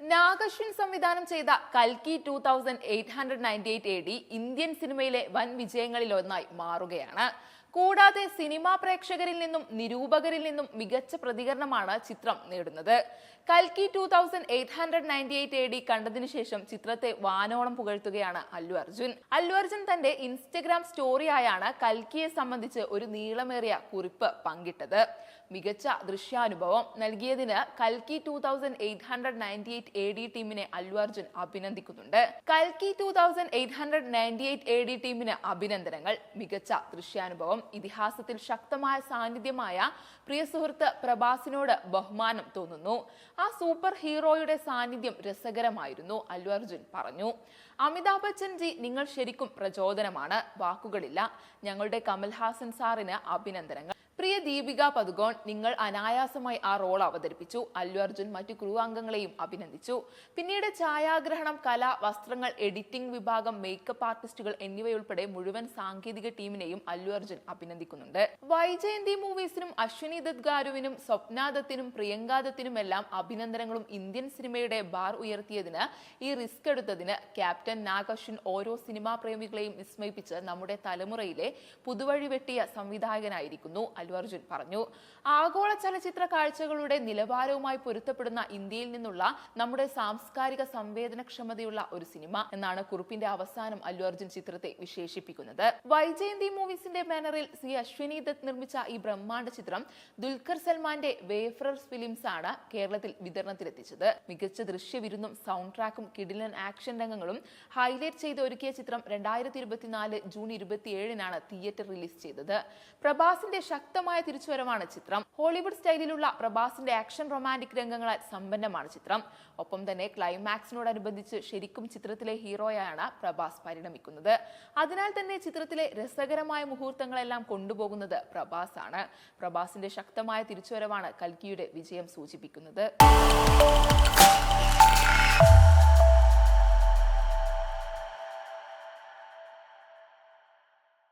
നാഗശ്വിൻ സംവിധാനം ചെയ്ത കൽക്കി two thousand eight hundred ninety eight A D Indian സിനിമയിലെ വൻ വിജയങ്ങളിലൊന്നായി മാറുകയാണ്. കൂടാതെ സിനിമാ പ്രേക്ഷകരിൽ നിന്നും നിരൂപകരിൽ നിന്നും മികച്ച പ്രതികരണമാണ് ചിത്രം നേടുന്നത്. കൽക്കി two thousand eight hundred ninety eight A D കണ്ടതിനു ശേഷം ചിത്രത്തെ വാനോളം പുകഴ്ത്തുകയാണ് അല്ലു അർജുൻ. അല്ലു അർജുൻ തന്റെ ഇൻസ്റ്റഗ്രാം സ്റ്റോറിയായാണ് കൽക്കിയെ സംബന്ധിച്ച് ഒരു നീളമേറിയ കുറിപ്പ് പങ്കിട്ടത്. മികച്ച ദൃശ്യാനുഭവം നൽകിയതിന് കൽക്കി two thousand eight hundred ninety eight A D ടീമിനെ അല്ലു അർജുൻ അഭിനന്ദിക്കുന്നുണ്ട്. കൽക്കി two thousand eight hundred ninety eight A D ടീമിന് അഭിനന്ദനങ്ങൾ മികച്ച ദൃശ്യാനുഭവം. ഇതിഹാസത്തിൽ ശക്തമായ സാന്നിധ്യമായ പ്രിയ സുഹൃത്ത് പ്രഭാസിനോട് ബഹുമാനം തോന്നുന്നു. ആ സൂപ്പർ ഹീറോയുടെ സാന്നിധ്യം രസകരമായിരുന്നു അല്ലു അർജുൻ പറഞ്ഞു. അമിതാഭ് ബച്ചൻ ജി നിങ്ങൾ ശരിക്കും പ്രചോദനമാണ്. വാക്കുകളില്ല. ഞങ്ങളുടെ കമൽഹാസൻ സാറിന് അഭിനന്ദനങ്ങൾ. പ്രിയ ദീപിക പദുകോൺ നിങ്ങൾ അനായാസമായി ആ റോൾ അവതരിപ്പിച്ചു. അല്ലു അർജുൻ മറ്റു ക്രൂ അംഗങ്ങളെയും അഭിനന്ദിച്ചു. പിന്നീട് ഛായാഗ്രഹണം കല വസ്ത്രങ്ങൾ എഡിറ്റിംഗ് വിഭാഗം മേക്കപ്പ് ആർട്ടിസ്റ്റുകൾ എന്നിവയുൾപ്പെടെ മുഴുവൻ സാങ്കേതിക ടീമിനെയും അല്ലു അർജുൻ അഭിനന്ദിക്കുന്നുണ്ട്. വൈജയന്തി മൂവീസിനും അശ്വിനി ദത്ത് ഗാരുവിനും സ്വപ്നാദത്തിനും പ്രിയങ്കാദത്തിനുമെല്ലാം പ്രിയങ്ക അഭിനന്ദനങ്ങളും ഇന്ത്യൻ സിനിമയുടെ ബാർ ഉയർത്തിയതിന് ഈ റിസ്ക് എടുത്തതിന് ക്യാപ്റ്റൻ നാഗ് ഓരോ സിനിമാ പ്രേമികളെയും വിസ്മയിപ്പിച്ച് നമ്മുടെ തലമുറയിലെ പുതുവഴി വെട്ടിയ സംവിധായകനായിരിക്കുന്നു അല്ലു അർജുൻ പറഞ്ഞു. ആഗോള ചലച്ചിത്ര കാഴ്ചകളുടെ നിലവാരവുമായി പൊരുത്തപ്പെടുന്ന ഇന്ത്യയിൽ നിന്നുള്ള നമ്മുടെ സാംസ്കാരിക സംവേദനക്ഷമതയുള്ള ഒരു സിനിമ എന്നാണ് കുറിപ്പിന്റെ അവസാനം അല്ലു അർജുൻ ചിത്രത്തെ വിശേഷിപ്പിക്കുന്നത്. വൈജയന്തി മൂവീസിന്റെ ബാനറിൽ സി അശ്വിനി ദത്ത് നിർമ്മിച്ച ഈ ബ്രഹ്മാണ്ഡ ചിത്രം ദുൽഖർ സൽമാന്റെ വേഫറർസ് ഫിലിംസ് ആണ് കേരളത്തിൽ വിതരണത്തിലെത്തിച്ചത്. മികച്ച ദൃശ്യവിരുന്നും സൗണ്ട് ട്രാക്കും കിടിലൻ ആക്ഷൻ രംഗങ്ങളും ഹൈലൈറ്റ് ചെയ്ത് ഒരുക്കിയ ചിത്രം രണ്ടായിരത്തി ഇരുപത്തിനാല് ജൂൺ ഇരുപത്തിയേഴിനാണ് തിയേറ്റർ റിലീസ് ചെയ്തത്. പ്രഭാസിന്റെ ശക്തമായ തിരിച്ചുവരവാണ് ചിത്രം. ഹോളിവുഡ് സ്റ്റൈലിലുള്ള പ്രഭാസിന്റെ ആക്ഷൻ റൊമാന്റിക് രംഗങ്ങളാൽ സമ്പന്നമാണ് ചിത്രം. ഒപ്പം തന്നെ ക്ലൈമാക്സിനോടനുബന്ധിച്ച് ശരിക്കും ചിത്രത്തിലെ ഹീറോയാണ് പ്രഭാസ് പരിണമിക്കുന്നത്. അതിനാൽ തന്നെ ചിത്രത്തിലെ രസകരമായ മുഹൂർത്തങ്ങളെല്ലാം കൊണ്ടുപോകുന്നത് പ്രഭാസ് ആണ് പ്രഭാസിന്റെ ശക്തമായ തിരിച്ചുവരവാണ് കൽക്കിയുടെ വിജയം സൂചിപ്പിക്കുന്നത്.